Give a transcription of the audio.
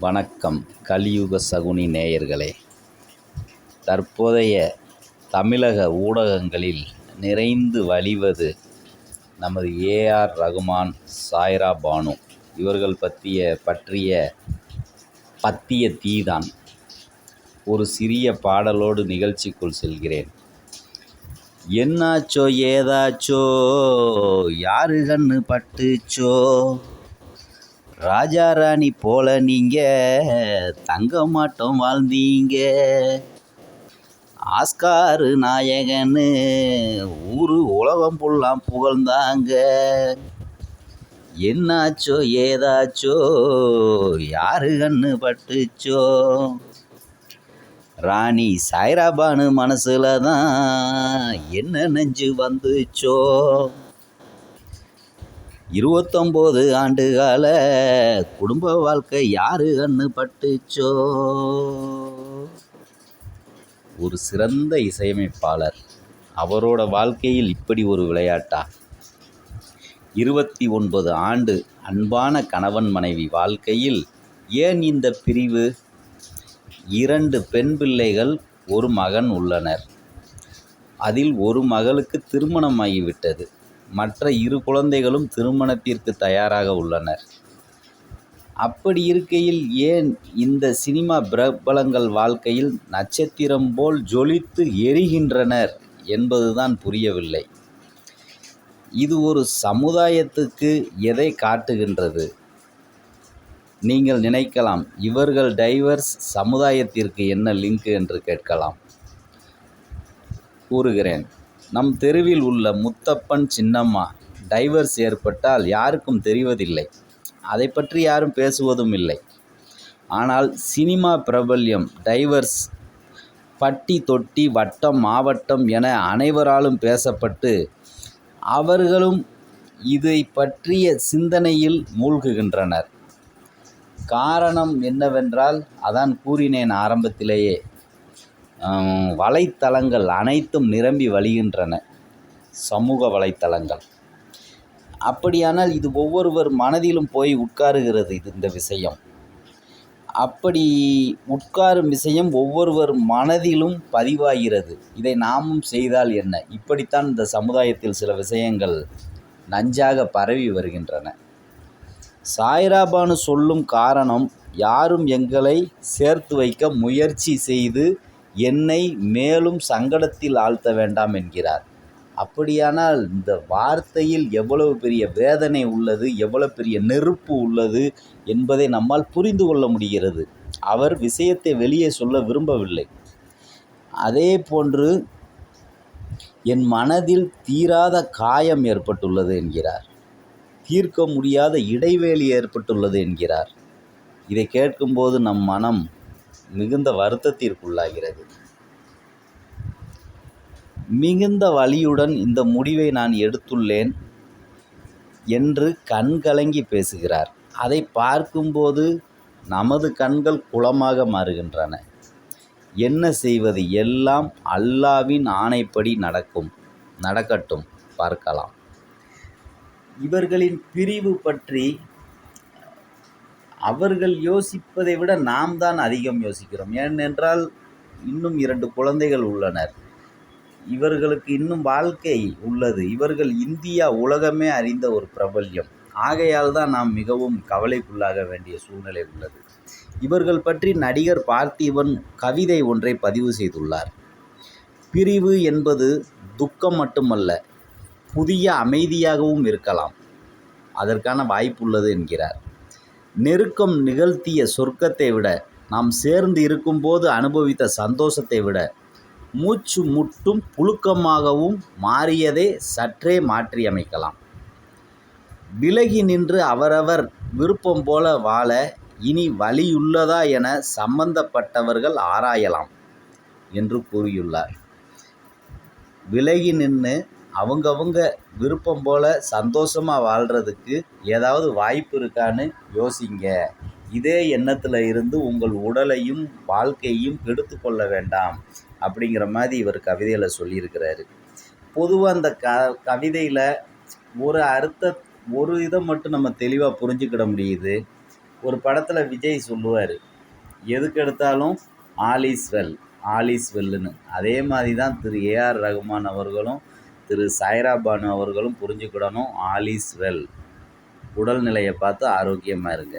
வணக்கம் கலியுக சகுனி நேயர்களே. தற்போதைய தமிழக ஊடகங்களில் நிறைந்து வழிவது நமது ஏஆர் ரகுமான் சாய்ரா பானு. இவர்கள் பற்றிய பற்றிய பத்திய தீதான். ஒரு சிறிய பாடலோடு நிகழ்ச்சிக்குள் செல்கிறேன். என்னாச்சோ ஏதாச்சோ யாரு கண்ணு பட்டுச்சோ? ராஜா ராணி போல நீங்க தங்க மாட்டோம் வாழ்ந்தீங்க. ஆஸ்காரு நாயகன்னு ஊரு உலகம் புல்லாம் புகழ்ந்தாங்க. என்னாச்சோ ஏதாச்சோ யாரு கண்ணு பட்டுச்சோ? ராணி சாய்ராபானு மனசுல தான் என்ன நெஞ்சு வந்துச்சோ? இருபத்தொம்போது ஆண்டுகால குடும்ப வாழ்க்கை யாரு கண்ணு பட்டுச்சோ ஒரு சிறந்த இசையமைப்பாளர். அவரோட வாழ்க்கையில் இப்படி ஒரு விளையாட்டா? இருபத்தி ஒன்பது ஆண்டு அன்பான கணவன் மனைவி வாழ்க்கையில் ஏன் இந்த பிரிவு? இரண்டு பெண் பிள்ளைகள் ஒரு மகன் உள்ளனர். அதில் ஒரு மகளுக்கு திருமணமாகிவிட்டது. மற்ற இரு குழந்தைகளும் திருமணத்திற்கு தயாராக உள்ளனர். அப்படி இருக்கையில் ஏன் இந்த சினிமா பிரபலங்கள் வாழ்க்கையில் நட்சத்திரம் போல் ஜொலித்து எரிகின்றனர் என்பதுதான் புரியவில்லை. இது ஒரு சமுதாயத்துக்கு எதை காட்டுகின்றது? நீங்கள் நினைக்கலாம் இவர்கள் டைவர்ஸ் சமுதாயத்திற்கு என்ன லிங்க் என்று கேட்கலாம். கூறுகிறேன். நம் தெருவில் உள்ள முத்தப்பன் சின்னம்மா டைவர்ஸ் ஏற்பட்டால் யாருக்கும் தெரிவதில்லை. அதை பற்றி யாரும் பேசுவதும் இல்லை. ஆனால் சினிமா பிரபல்யம் டைவர்ஸ் பட்டி தொட்டி வட்டம் மாவட்டம் என அனைவராலும் பேசப்பட்டு அவர்களும் இதை பற்றிய சிந்தனையில் மூழ்குகின்றனர். காரணம் என்னவென்றால் அதான் கூறினேன் ஆரம்பத்திலேயே வலைத்தளங்கள் அனைத்தும் நிரம்பி வழிகின்றன. சமூக வலைத்தளங்கள். அப்படியானால் இது ஒவ்வொருவர் மனதிலும் போய் உட்காருகிறது இது இந்த விஷயம். அப்படி உட்காரும் விஷயம் ஒவ்வொருவர் மனதிலும் பதிவாகிறது. இதை நாமும் செய்தால் என்ன? இப்படித்தான் இந்த சமுதாயத்தில் சில விஷயங்கள் நஞ்சாக பரவி வருகின்றன. சாய்ராபானு சொல்லும் காரணம் யாரும் எங்களை சேர்த்து வைக்க முயற்சி செய்து என்னை மேலும் சங்கடத்தில் ஆழ்த்த வேண்டாம் என்கிறார். அப்படியானால் இந்த வார்த்தையில் எவ்வளவு பெரிய வேதனை உள்ளது எவ்வளவு பெரிய நெருப்பு உள்ளது என்பதை நம்மால் புரிந்து கொள்ள முடிகிறது. அவர் விஷயத்தை வெளியே சொல்ல விரும்பவில்லை. அதே போன்று என் மனதில் தீராத காயம் ஏற்பட்டுள்ளது என்கிறார். தீர்க்க முடியாத இடைவேளி ஏற்பட்டுள்ளது என்கிறார். இதை கேட்கும்போது நம் மனம் மிகுந்த வருத்தத்திற்குள்ளாகிறது. மிகுந்த வலியுடன் இந்த முடிவை நான் எடுத்துள்ளேன் என்று கண்கலங்கி பேசுகிறார். அதை பார்க்கும்போது நமது கண்கள் குளமாக மாறுகின்றன. என்ன செய்வது? எல்லாம் அல்லாவின் ஆணைப்படி நடக்கும். நடக்கட்டும் பார்க்கலாம். இவர்களின் பிரிவு பற்றி அவர்கள் யோசிப்பதை விட நாம் தான் அதிகம் யோசிக்கிறோம். ஏனென்றால் இன்னும் இரண்டு குழந்தைகள் உள்ளனர். இவர்களுக்கு இன்னும் வாழ்க்கை உள்ளது. இவர்கள் இந்தியா உலகமே அறிந்த ஒரு பிரபல்யம். ஆகையால் தான் நாம் மிகவும் கவலைக்குள்ளாக வேண்டிய சூழ்நிலை உள்ளது. இவர்கள் பற்றி நடிகர் பார்த்திபன் கவிதை ஒன்றை பதிவு செய்துள்ளார். பிரிவு என்பது துக்கம் மட்டுமல்ல புதிய அமைதியாகவும் இருக்கலாம். அதற்கான வாய்ப்புள்ளது என்கிறார். நெருக்கம் நிகழ்த்திய சொர்க்கத்தை விட நாம் சேர்ந்து இருக்கும்போது அனுபவித்த சந்தோஷத்தை விட மூச்சு முட்டும் புழுக்கமாகவும் மாறியதை சற்றே மாற்றியமைக்கலாம். விலகி நின்று அவரவர் விருப்பம் போல வாழ இனி வழியுள்ளதா என சம்பந்தப்பட்டவர்கள் ஆராயலாம் என்று கூறியுள்ளார். விலகி நின்று அவங்கவுங்க விருப்பம் போல் சந்தோஷமாக வாழ்கிறதுக்கு ஏதாவது வாய்ப்பு இருக்கான்னு யோசிங்க. இதே எண்ணத்தில் இருந்து உங்கள் உடலையும் வாழ்க்கையும் கெடுத்து கொள்ள வேண்டாம் அப்படிங்கிற மாதிரி இவர் கவிதையில் சொல்லியிருக்கிறாரு. பொதுவாக அந்த க கவிதையில் ஒரு அர்த்த ஒரு இதை மட்டும் நம்ம தெளிவாக புரிஞ்சுக்கிட முடியுது. ஒரு படத்தில் விஜய் சொல்லுவார் எதுக்கு எடுத்தாலும் all is well all is வெல்லுன்னு. அதே மாதிரி தான் திரு ஏஆர் ரகுமான் அவர்களும் திரு சாய்ரா பானு அவர்களும் புரிஞ்சுக்கிடணும். All is well. உடல்நிலையை பார்த்து ஆரோக்கியமாக இருங்க.